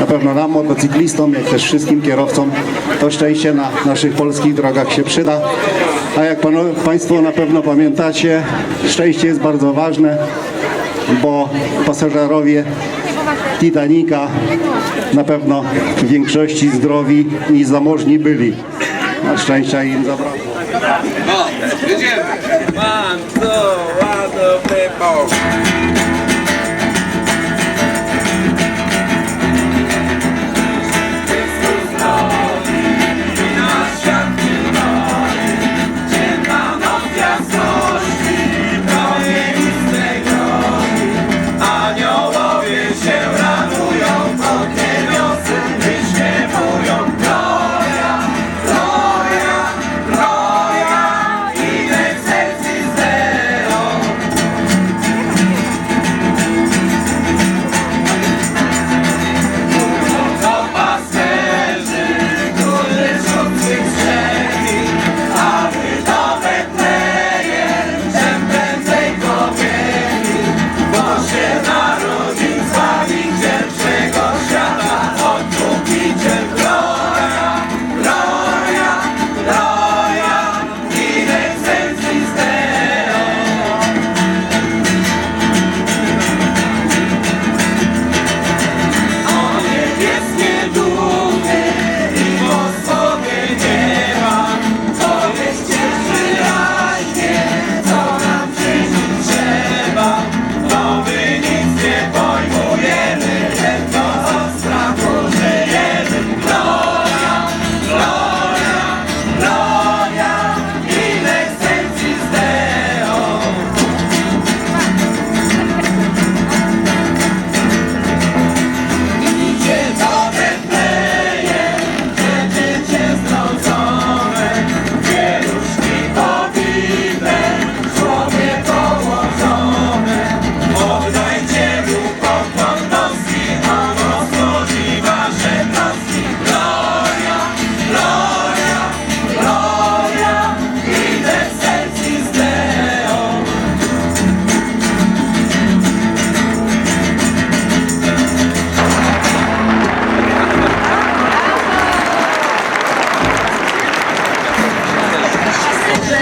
Na pewno nam, motocyklistom, jak też wszystkim kierowcom, to szczęście na naszych polskich drogach się przyda. A jak Państwo na pewno pamiętacie, szczęście jest bardzo ważne, bo pasażerowie Titanica na pewno w większości zdrowi i zamożni byli. Na szczęścia im zabrakło. No, jedziemy. One, two, one, two, three, four.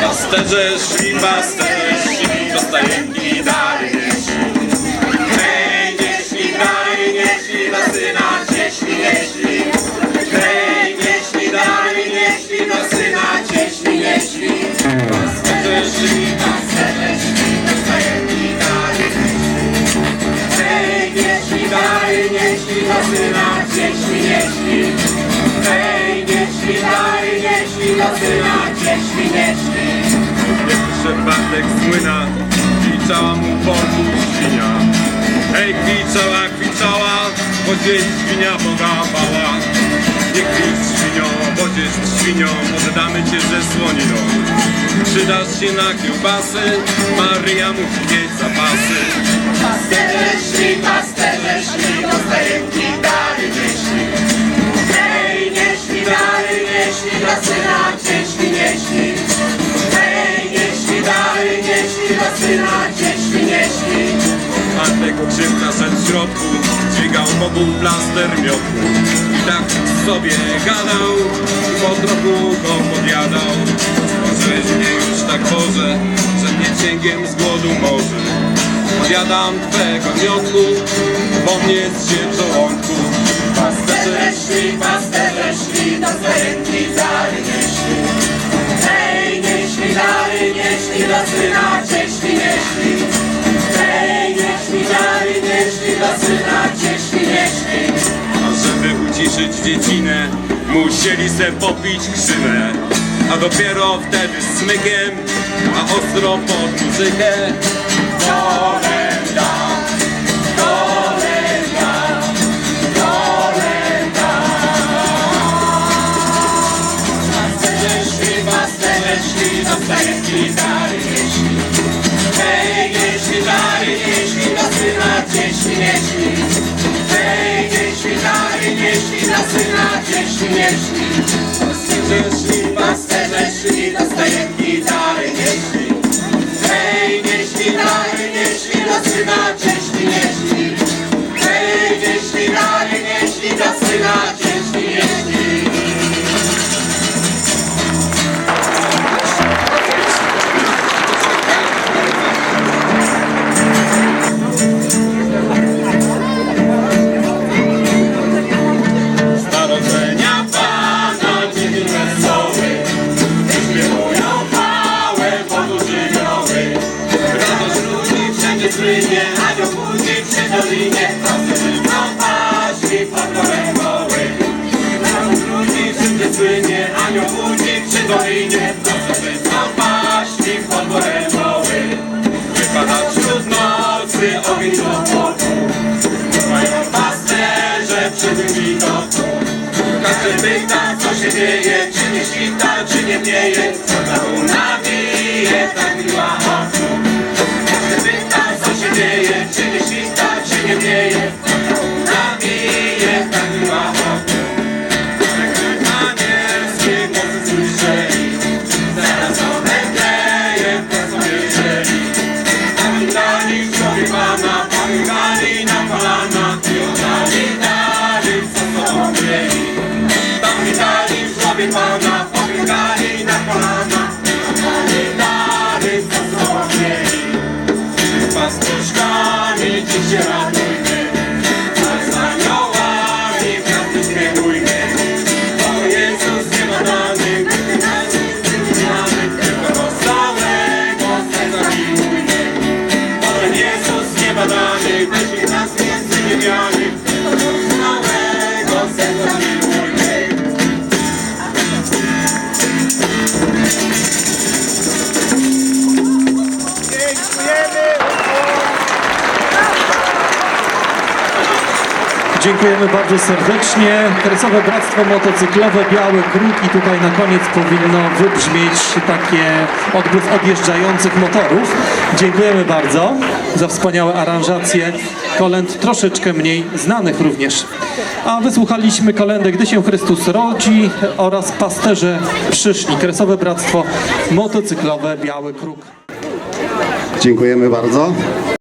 Pasterze szli, pasterze szli, do stajenki dary nieśli. Hej, nieśli dary, nieśli, do syna. Hej, nieśli dary, nieśli, do syna cieśli, nieśli. Pasterze szli, pasterze szli, do. Hej, nieśli dary, nieśli, do syna. Hej, nieśli. Przyszedł Bartek z młyna, kwiczała mu portu świnia. Hej, kwiczała, kwiczała, bo dziś świnia podawała. Nie kwicz świnio, bo dziś świnio, może damy cię ze słoniną. Przydasz się na kiełbasy, Maryja musi mieć zapasy. Pasterze szli, pasterze szli, środku, dźwigał mobuł plaster miotu. I tak sobie gadał, i po trochu go podjadał. Możeś mnie już tak Boże, że mnie cięgiem z głodu może. Podjadam twego miotu, bo mnie zsie w żołądku. Pasterze szli, pasterze szli, do stajenki dary nieśli. Hej, nieśli dary, nieśli, do syna cieśli, nieśli. A żeby uciszyć dziecinę, musieli se popić krzynę. A dopiero wtedy smykiem, a ostro pod muzykę. Kolenda, cieśli, nieśli. Pasterze szli, pasterze szli, do stajenki dzieje, czy nie świta, czy nie mnieje, co tam nawije, tak miła oczu. Każdy pyta, co się dzieje, czy nie świta, czy nie mnieje, co tam nawije, tak miła oczu. Anielskie głosy słyszeli, zaraz odetleje, po sobie żeli. Pamiętali w głowie Pana, pamiętali na kolana i oddali dary, co sobą mieli. Pamiętali w głowie Dziękujemy bardzo serdecznie. Kresowe Bractwo Motocyklowe Biały Kruk i tutaj na koniec powinno wybrzmieć takie odgłos odjeżdżających motorów. Dziękujemy bardzo za wspaniałe aranżacje kolęd troszeczkę mniej znanych również. A wysłuchaliśmy kolendy Gdy się Chrystus rodzi oraz Pasterze przyszli. Kresowe Bractwo Motocyklowe Biały Kruk. Dziękujemy bardzo.